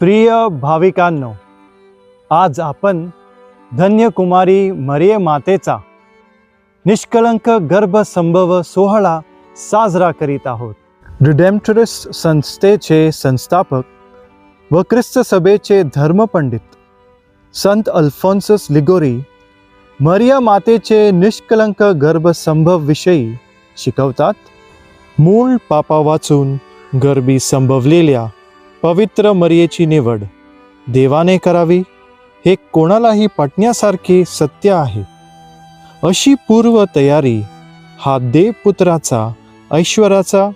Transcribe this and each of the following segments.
प्रिय भाविकांनो आज आपण धन्यकुमारी मरिये मातेचा निष्कलंक गर्भसंभव सोहळा साजरा करीत आहोत. रिडेम्टरिस संस्थेचे संस्थापक व ख्रिस्त सभेचे धर्मपंडित संत अल्फॉन्सस लिगोरी मरिया मातेचे निष्कलंक गर्भसंभव विषयी शिकवतात. मूळ पापा वाचून गर्भी संभवलेल्या पवित्र मरियेची निवड. देवाने करावी हे कोणालाही पटण्यासारखे सत्य आहे. अशी पूर्व तयारी हा देवपुत्राचा ऐश्वराचा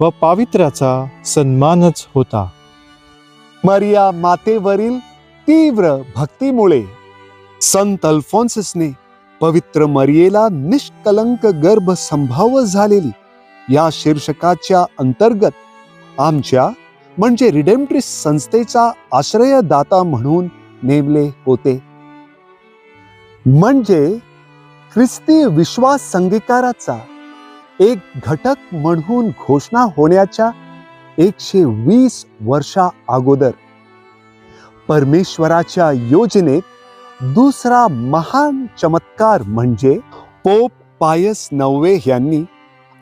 व पावित्र्याचा सन्मानच होता. मरिया मातेवरील तीव्र भक्तीमुळे संत अल्फोन्सिसने पवित्र मरियेला निष्कलंक गर्भ संभाव झालेली या शीर्षकाच्या अंतर्गत आमच्या म्हणजे रिडेम्ट्रिस संस्थेचा आश्रयदाता म्हणून नेमले होते. म्हणजे ख्रिस्ती विश्वास संगीकाराचा एक घटक म्हणून घोषणा होण्याच्या एकशे वीस वर्षा अगोदर परमेश्वराच्या योजनेत दुसरा महान चमत्कार म्हणजे पोप पायस नववे यांनी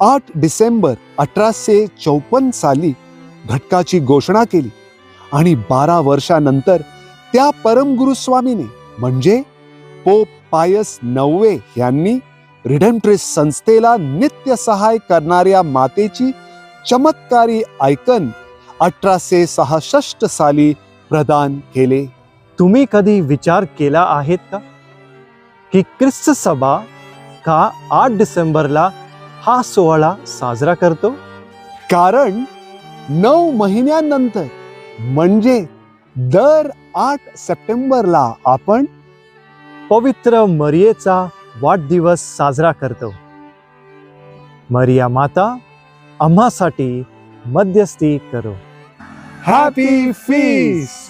आठ डिसेंबर अठराशे चौपन्न साली घटकाची घोषणा केली. आणि बारा वर्षानंतर त्या परमगुरु स्वामीने म्हणजे पोप पायस नववे यांनी रिडेम्ट्रिस संस्थेला नित्य सहाय करणाऱ्या मातेची चमत्कारी ऐकन अठराशे सहासष्ट साली प्रदान केले. तुम्ही कधी विचार केला आहेत का? की ख्रिस्त सभा का आठ डिसेंबरला हा सोहळा साजरा करतो? कारण नऊ महिन्यांनंतर म्हणजे दर आठ सप्टेंबरला आपण पवित्र मरियेचा वाढदिवस साजरा करतो. मरिया माता आम्हासाठी मध्यस्थी करो. Happy fees